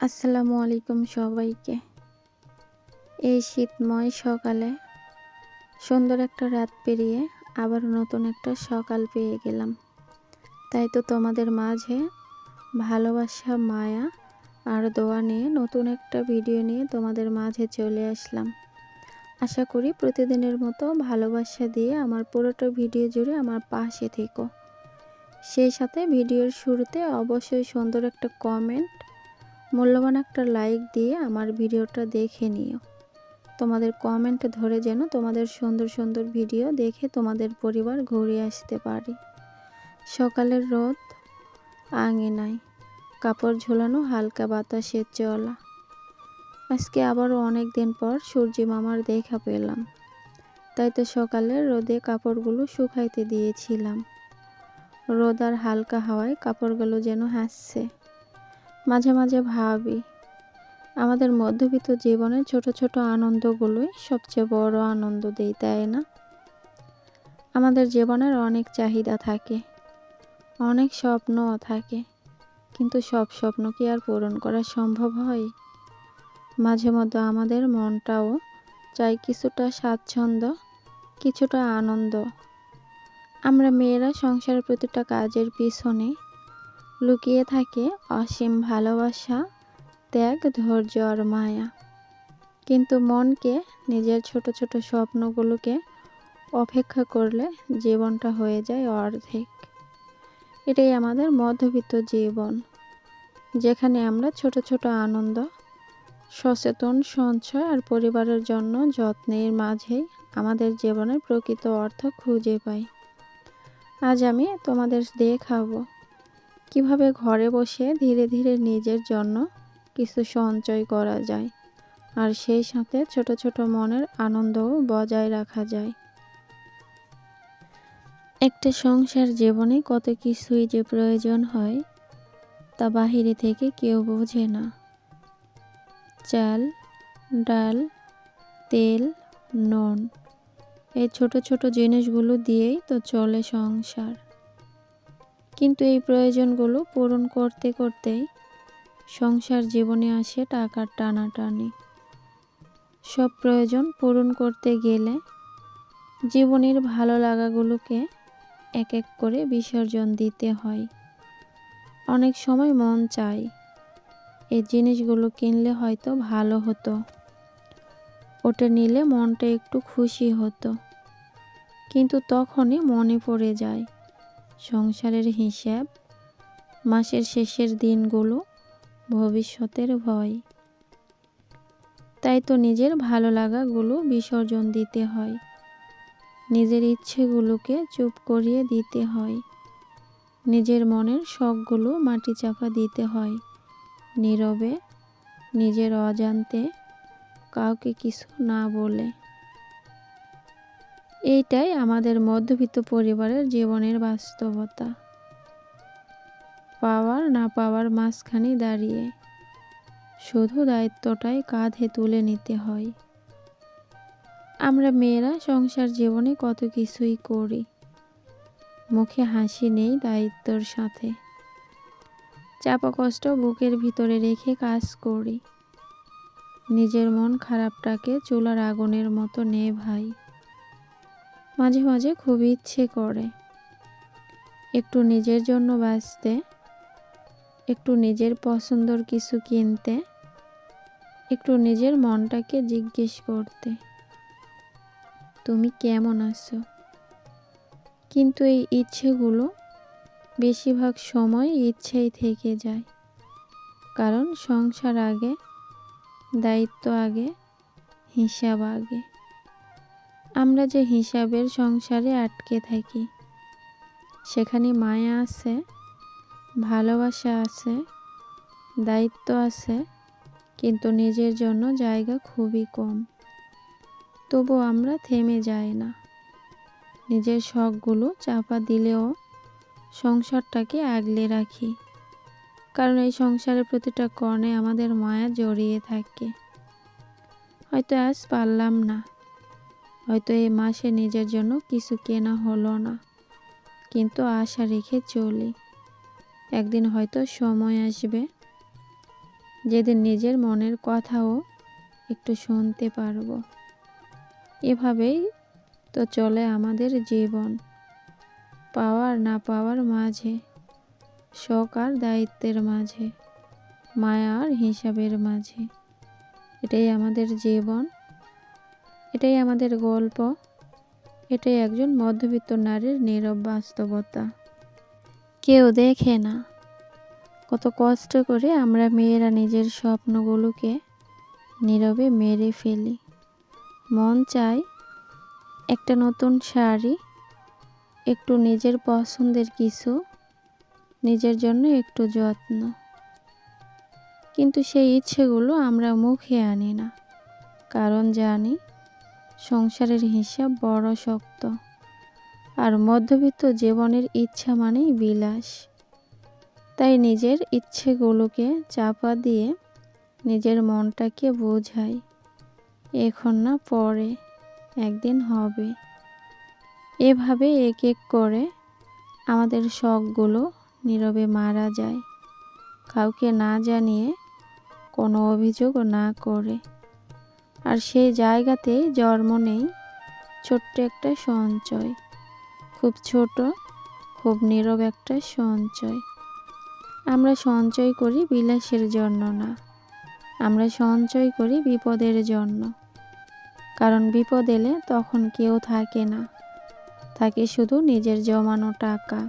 আসসালামু আলাইকুম সবাইকে। এই শীতময় সকালে সুন্দর একটা রাত পেরিয়ে আবার নতুন একটা সকাল পেয়ে গেলাম। তাই তো তোমাদের মাঝে ভালোবাসা, মায়া আর দোয়া নিয়ে নতুন একটা ভিডিও নিয়ে তোমাদের মাঝে চলে আসলাম। আশা করি প্রতিদিনের মতো ভালোবাসা দিয়ে আমার পুরোটা ভিডিও জুড়ে আমার পাশে থেকো। সেই সাথে ভিডিওর শুরুতে অবশ্যই সুন্দর একটা কমেন্ট মূল্যবান একটা লাইক দিয়ে আমার ভিডিওটা দেখে নিও। তোমাদের কমেন্ট ধরে যেন তোমাদের সুন্দর সুন্দর ভিডিও দেখে তোমাদের পরিবার ঘুরে আসতে পারি। সকালের রোদ নাই কাপড় ঝোলানো হালকা বাতাসের চলা। আজকে আবারও অনেক দিন পর সূর্যি মামার দেখা পেলাম। তাই তো সকালে রোদে কাপড়গুলো শুকাইতে দিয়েছিলাম। রোদ আর হালকা হাওয়ায় কাপড়গুলো যেন হাসছে। মাঝে মাঝে ভাবি, আমাদের মধ্যবিত্ত জীবনের ছোট ছোট আনন্দগুলোই সবচেয়ে বড় আনন্দ দেয়, তাই না? আমাদের জীবনের অনেক চাহিদা থাকে, অনেক স্বপ্নও থাকে, কিন্তু সব স্বপ্ন কি আর পূরণ করা সম্ভব হয়? মাঝে মধ্যে আমাদের মনটাও চাই কিছুটা স্বাচ্ছন্দ্য, কিছুটা আনন্দ। আমরা মেয়েরা সংসারের প্রতিটা কাজের পিছনে লুকিয়ে থাকে অসীম ভালোবাসা, ত্যাগ, ধৈর্য আর মায়া। কিন্তু মনকে, নিজের ছোট ছোট স্বপ্নগুলোকে অপেক্ষা করলে জীবনটা হয়ে যায় অর্ধেক। এটাই আমাদের মধ্যবিত্ত জীবন, যেখানে আমরা ছোট ছোট আনন্দ, সচেতন সঞ্চয় আর পরিবারের জন্য যত্নের মাঝেই আমাদের জীবনের প্রকৃত অর্থ খুঁজে পাই। আজ আমি তোমাদের দেখাবো কীভাবে ঘরে বসে ধীরে ধীরে নিজের জন্য কিছু সঞ্চয় করা যায় আর সেই সাথে ছোট ছোট মনের আনন্দও বজায় রাখা যায়। একটা সংসার জীবনে কত কিছুই যে প্রয়োজন হয়, তা বাহিরে থেকে কেউ বোঝে না। চাল, ডাল, তেল, নুন, এই ছোট ছোট জিনিসগুলো দিয়েই তো চলে সংসার। কিন্তু এই প্রয়োজনগুলো পূরণ করতে করতেই সংসার জীবনে আসে টাকার টানাটানি। সব প্রয়োজন পূরণ করতে গেলে জীবনের ভালো লাগাগুলোকে এক এক করে বিসর্জন দিতে হয়। অনেক সময় মন চায় এই জিনিসগুলো কিনলে হয়তো ভালো হতো, ওটা নিলে মনটা একটু খুশি হতো, কিন্তু তখনই মনে পড়ে যায় সংসারের হিসাব, মাসের শেষের দিনগুলো, ভবিষ্যতের ভয়। তাই তো নিজের ভালো লাগাগুলো বিসর্জন দিতে হয়। নিজের ইচ্ছেগুলোকে চুপ করিয়ে দিতে হয়। নিজের মনের শখগুলো মাটি চাপা দিতে হয়। নীরবে, নিজের অজান্তে কাউকে কিছু না বলে। এইটাই আমাদের মধ্যবিত্ত পরিবারের জীবনের বাস্তবতা। পাওয়ার না পাওয়ার মাঝখানে দাঁড়িয়ে শুধু দায়িত্বটাই কাঁধে তুলে নিতে হয়। আমরা মেয়েরা সংসার জীবনে কত কিছুই করি। মুখে হাসি নেই দায়িত্বর সাথে। চাপা কষ্ট বুকের ভিতরে রেখে কাজ করি। নিজের মন খারাপটাকে চুলার আগুনের মতো নে ভাই। মাঝে মাঝে খুব ইচ্ছে করে। একটু নিজের জন্য বাঁচতে, একটু নিজের পছন্দর কিছু কিনতে, একটু নিজের মনটাকে জিজ্ঞেস করতে, তুমি কেমন আছো? কিন্তু এই ইচ্ছেগুলো বেশিরভাগ সময় ইচ্ছেই থেকে যায়। কারণ সংসার আগে, দায়িত্ব আগে, হিসাব আগে। আমরা যে হিসাবের সংসারে আটকে থাকি, সেখানে মায়া আছে, ভালোবাসা আছে, দায়িত্ব আছে, কিন্তু নিজের জন্য জায়গা খুবই কম। তবু আমরা থেমে যাই না। নিজের শখগুলো চাপা দিলেও সংসারটাকে আগলে রাখি। কারণ এই সংসারের প্রতিটা কর্ণে আমাদের মায়া জড়িয়ে থাকে। হয়তো আজ পারলাম না। হয়তো এই মাসে নিজের জন্য কিছু কেনা হলো না। কিন্তু আশা রেখে চলি। একদিন হয়তো সময় আসবে। যেদিন নিজের মনের কথাও একটু শুনতে পারব। এভাবেই তো চলে আমাদের জীবন। পাওয়ার না পাওয়ার মাঝে শখ আর দায়িত্বের মাঝে, মায়া আর হিসাবের মাঝে। এটাই আমাদের জীবন। এটাই আমাদের গল্প। এটাই একজন মধ্যবিত্ত নারীর নীরব বাস্তবতা। কেউ দেখে না। কত কষ্ট করে আমরা মেয়েরা নিজের স্বপ্নগুলোকে নীরবে মেরে ফেলি। মন চায় একটা নতুন শাড়ি, একটু নিজের পছন্দের কিছু, নিজের জন্য একটু যত্ন। কিন্তু সেই ইচ্ছেগুলো আমরা মুখে আনি না, কারণ জানি সংসারের হিসাব বড় শক্ত। আর মধ্যবিত্ত জীবনের ইচ্ছা মানেই বিলাস। তাই নিজের ইচ্ছেগুলোকে চাপা দিয়ে নিজের মনটাকে বোঝাই, এখন না পরে, একদিন হবে। এভাবে এক এক করে আমাদের শখগুলো নীরবে মারা যায়। কাউকে না জানিয়ে কোনো অভিযোগ না করে। আর সেই জায়গাতে জন্ম নেই। ছোট্ট একটা সঞ্চয়। খুব ছোট, খুব নীরব একটা সঞ্চয়। আমরা সঞ্চয় করি বিলাসের জন্য না। আমরা সঞ্চয় করি বিপদের জন্য। কারণ বিপদ এলে তখন কেউ থাকে না। থাকে শুধু নিজের জমানো টাকা।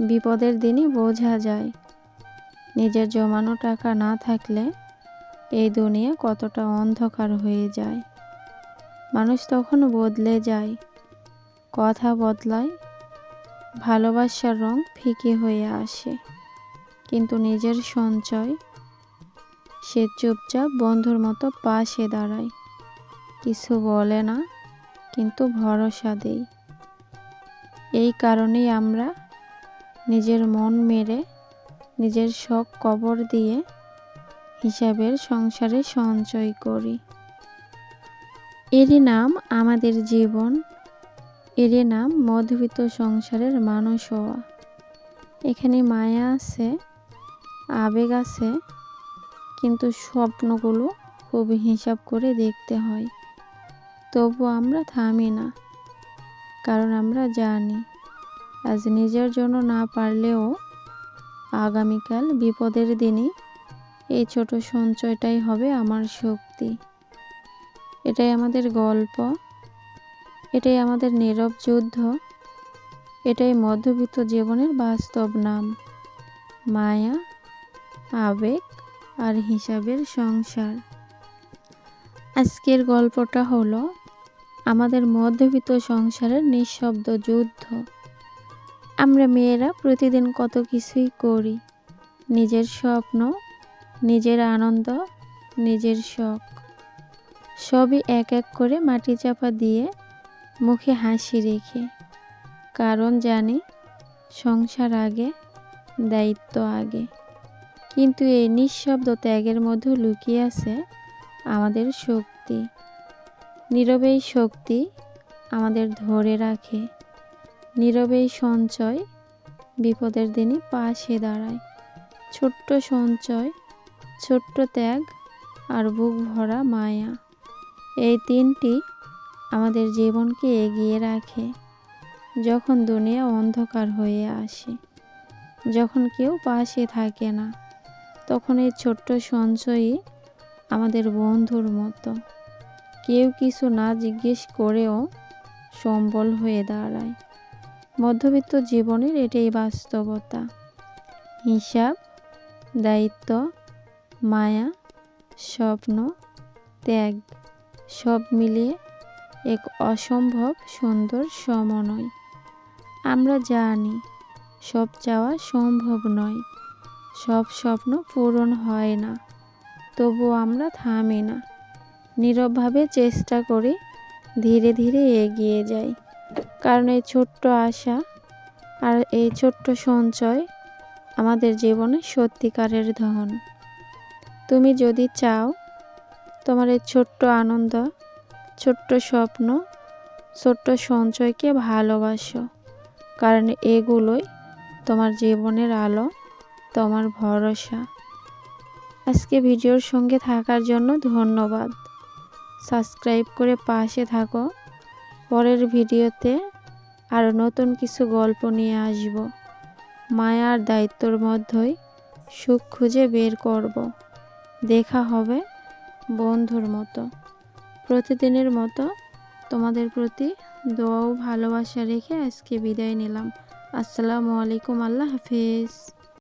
বিপদের দিনই বোঝা যায়। নিজের জমানো টাকা না থাকলে এই দুনিয়া কতটা অন্ধকার হয়ে যায়। মানুষ তখন বদলে যায়। কথা বদলায়। ভালোবাসার রং ফিকে হয়ে আসে। কিন্তু নিজের সঞ্চয়, সে চুপচাপ বন্ধুর মতো পাশে দাঁড়ায়। কিছু বলে না, কিন্তু ভরসা দেই। এই কারণেই আমরা নিজের মন মেরে নিজের শখ কবর দিয়ে হিসাবের সংসারে সঞ্চয় করি। এরই নাম আমাদের জীবন, এরই নাম মধ্যবিত্ত সংসারের মানুষ হওয়া। এখানে মায়া আছে, আবেগ আছে, কিন্তু স্বপ্নগুলো খুব হিসাব করে দেখতে হয়। তবু আমরা থামি না, কারণ আমরা জানি, আজ নিজের জন্য না পারলেও আগামীকাল বিপদের দিনই এই ছোট সঞ্চয়টাই হবে আমার শক্তি। এটাই আমাদের গল্প। এটাই আমাদের নীরব যুদ্ধ। এটাই মধ্যবিত্ত জীবনের বাস্তব নাম। মায়া, আবেগ আর হিসাবের সংসার। আজকের গল্পটা হলো আমাদের মধ্যবিত্ত সংসারের নিঃশব্দ যুদ্ধ। আমরা মেয়েরা প্রতিদিন কত কিছুই করি। নিজের স্বপ্ন নিজের আনন্দ, নিজের শখ, সবই এক এক করে মাটি চাপা দিয়ে মুখে হাসি রেখে। কারণ জানি, সংসার আগে, দায়িত্ব আগে। কিন্তু এই নিঃশব্দ ত্যাগের মধ্যে লুকিয়ে আছে আমাদের শক্তি। নীরবেই শক্তি আমাদের ধরে রাখে। নীরবেই সঞ্চয় বিপদের দিনই পাশে দাঁড়ায়। ছোট্ট সঞ্চয় ছোট্ট ত্যাগ আর বুক ভরা মায়া। এই তিনটি আমাদের জীবনকে এগিয়ে রাখে যখন দুনিয়া অন্ধকার হয়ে আসে। যখন কেউ পাশে থাকে না, তখন এই ছোট্ট সঞ্চয়ই আমাদের বন্ধুর মতো। কেউ কিছু না জিজ্ঞেস করেও সম্বল হয়ে দাঁড়ায়। মধ্যবিত্ত জীবনের এটাই বাস্তবতা। হিসাব, দায়িত্ব মায়া, স্বপ্ন, ত্যাগ, সব মিলিয়ে এক অসম্ভব সুন্দর সমন্বয় আমরা জানি, সব চাওয়া সম্ভব নয়, সব স্বপ্ন পূরণ হয় না, তবু আমরা থামি না। নীরবভাবে চেষ্টা করি ধীরে ধীরে এগিয়ে যাই। কারণ এই ছোট্ট আশা আর এই ছোট্ট সঞ্চয় আমাদের জীবনে সত্যিকারের ধন। তুমি যদি চাও তোমার এই ছোট্ট আনন্দ, ছোট্ট স্বপ্ন, ছোট্ট সঞ্চয়কে ভালোবাসো, কারণ এগুলোই তোমার জীবনের আলো, তোমার ভরসা। আজকে ভিডিওর সঙ্গে থাকার জন্য ধন্যবাদ। সাবস্ক্রাইব করে পাশে থাকো। পরের ভিডিওতে আরও নতুন কিছু গল্প নিয়ে আসব। মায়ার দায়িত্বর মধ্যেই সুখ খুঁজে বের করব। দেখা হবে বন্ধুর মতো। প্রতিদিনের মতো তোমাদের প্রতি দোয়াও ভালোবাসা রেখে আজকে বিদায় নিলাম। আসসালামু আলাইকুম, আল্লাহ হাফিজ।